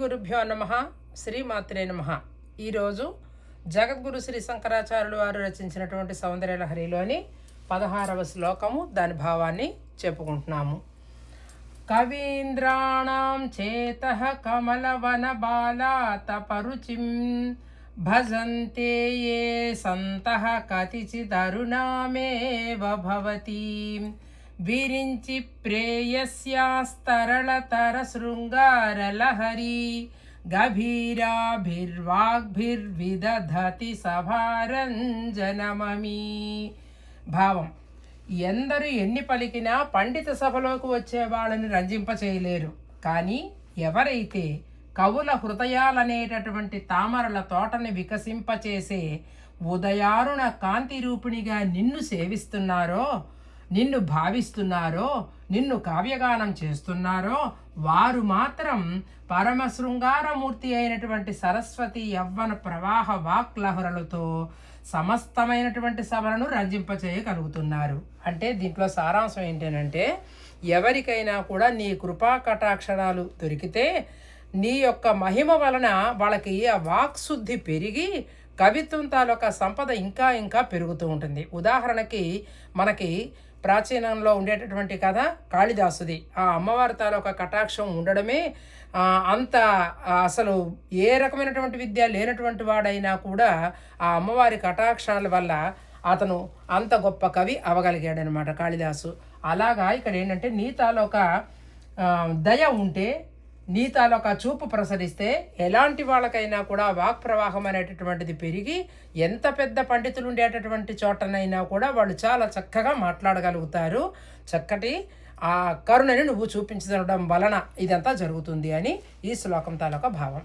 గురుభ్యో నమ. శ్రీమాత్రే నమ. ఈరోజు జగద్గురు శ్రీ శంకరాచార్యులు వారు రచించినటువంటి సౌందర్యలహరిలోని పదహారవ శ్లోకము దాని భావాన్ని చెప్పుకుంటున్నాము. కవీంద్రాణం చేత కమలవన బాలాతపరుచిం భజంతే ఏ సంతః కతిచిదరుణామేవ భవతి. విరించి ప్రేయస్యాస్తరళతర శృంగారలహరి గభీరాభిర్వాగ్భిర్విదధతి సభారంజనమీ భావం ఎందరు ఎన్ని పలికినా పండిత సభలోకి వచ్చే వాళ్ళని రంజింపచేయలేరు కానీ ఎవరైతే కవుల హృదయాలనేటటువంటి తామరల తోటని వికసింపచేసే ఉదయారుణ కాంతి రూపిణిగా నిన్ను సేవిస్తున్నారో నిన్ను భావిస్తున్నారో నిన్ను కావ్యగానం చేస్తున్నారో వారు మాత్రం పరమ శృంగారమూర్తి అయినటువంటి సరస్వతి యవ్వన ప్రవాహ వాక్లహరలతో సమస్తమైనటువంటి సభలను రంజింపచేయగలుగుతున్నారు అంటే దీంట్లో సారాంశం ఏంటంటే ఎవరికైనా కూడా నీ కృపా కటాక్షణాలు దొరికితే నీ యొక్క మహిమ వలన వాళ్ళకి ఆ వాక్శుద్ధి పెరిగి కవిత్వం తాలూకా సంపద ఇంకా ఇంకా పెరుగుతూ ఉంటుంది. ఉదాహరణకి మనకి ప్రాచీనంలో ఉండేటటువంటి కథ కాళిదాసుది. ఆ అమ్మవారి తాలూకా కటాక్షం ఉండడమే అంత అసలు ఏ రకమైనటువంటి విద్య లేనటువంటి వాడైనా కూడా ఆ అమ్మవారి కటాక్షాల వల్ల అతను అంత గొప్ప కవి అవగలిగాడనమాట కాళిదాసు. అలాగా ఇక్కడ ఏంటంటే నీ తాలూకా దయ ఉంటే నీ తాలూకా చూపు ప్రసరిస్తే ఎలాంటి వాళ్ళకైనా కూడా వాక్ ప్రవాహం అనేటటువంటిది పెరిగి ఎంత పెద్ద పండితులు ఉండేటటువంటి చోటనైనా కూడా వాళ్ళు చాలా చక్కగా మాట్లాడగలుగుతారు. చక్కటి ఆ కరుణని నువ్వు చూపించడం వలన ఇదంతా జరుగుతుంది అని ఈ శ్లోకం తాలూకా భావం.